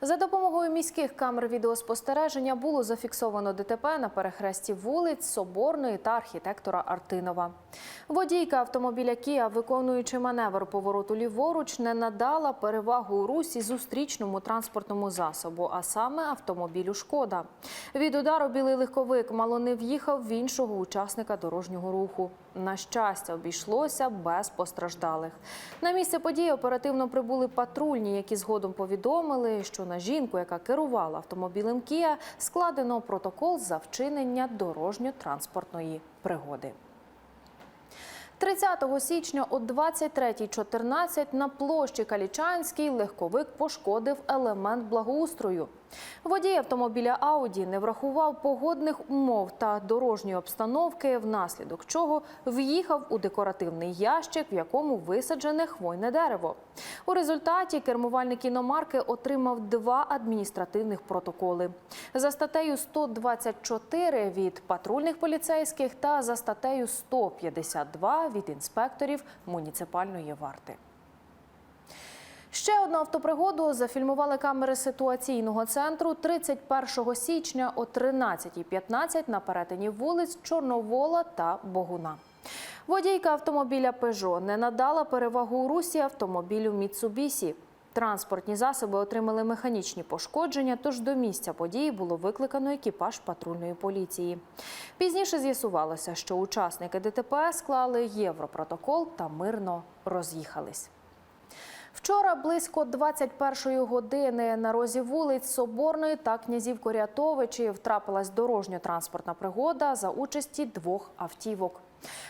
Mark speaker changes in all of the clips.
Speaker 1: За допомогою міських камер відеоспостереження було зафіксовано ДТП на перехресті вулиць Соборної та архітектора Артинова. Водійка автомобіля Кія, виконуючи маневр повороту ліворуч, не надала перевагу у русі зустрічному транспортному засобу, а саме автомобілю Шкода. Від удару білий легковик мало не в'їхав в іншого учасника дорожнього руху. На щастя, обійшлося без постраждалих. На місце події оперативно прибули патрульні, які згодом повідомили, що на жінку, яка керувала автомобілем Кія, складено протокол за вчинення дорожньо-транспортної пригоди. 30 січня о 23.14 на площі Калічанській легковик пошкодив елемент благоустрою. Водій автомобіля Ауді не врахував погодних умов та дорожньої обстановки, внаслідок чого в'їхав у декоративний ящик, в якому висаджене хвойне дерево. У результаті кермувальник іномарки отримав два адміністративних протоколи за статтею 124 від патрульних поліцейських та за статтею 152 від інспекторів муніципальної варти. Ще одну автопригоду зафільмували камери ситуаційного центру 31 січня о 13.15 на перетині вулиць Чорновола та Богуна. Водійка автомобіля Peugeot не надала перевагу у русі автомобілю Mitsubishi. Транспортні засоби отримали механічні пошкодження, тож до місця події було викликано екіпаж патрульної поліції. Пізніше з'ясувалося, що учасники ДТП склали європротокол та мирно роз'їхались. Вчора близько 21-ї години на розі вулиць Соборної та князів Корятовичів трапилась дорожньо-транспортна пригода за участі двох автівок.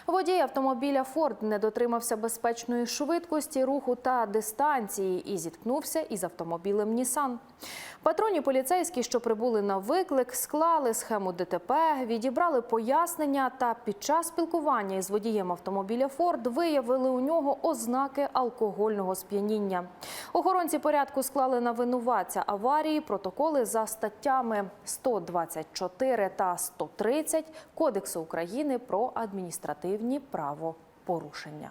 Speaker 1: Водій автомобіля Форд не дотримався безпечної швидкості руху та дистанції і зіткнувся із автомобілем Нісан. Патрульні поліцейські, що прибули на виклик, склали схему ДТП, відібрали пояснення та під час спілкування із водієм автомобіля Форд виявили у нього ознаки алкогольного сп'яніння. Охоронці порядку склали на винуватця аварії протоколи за статтями 124 та 130 Кодексу України про адміністративні правопорушення.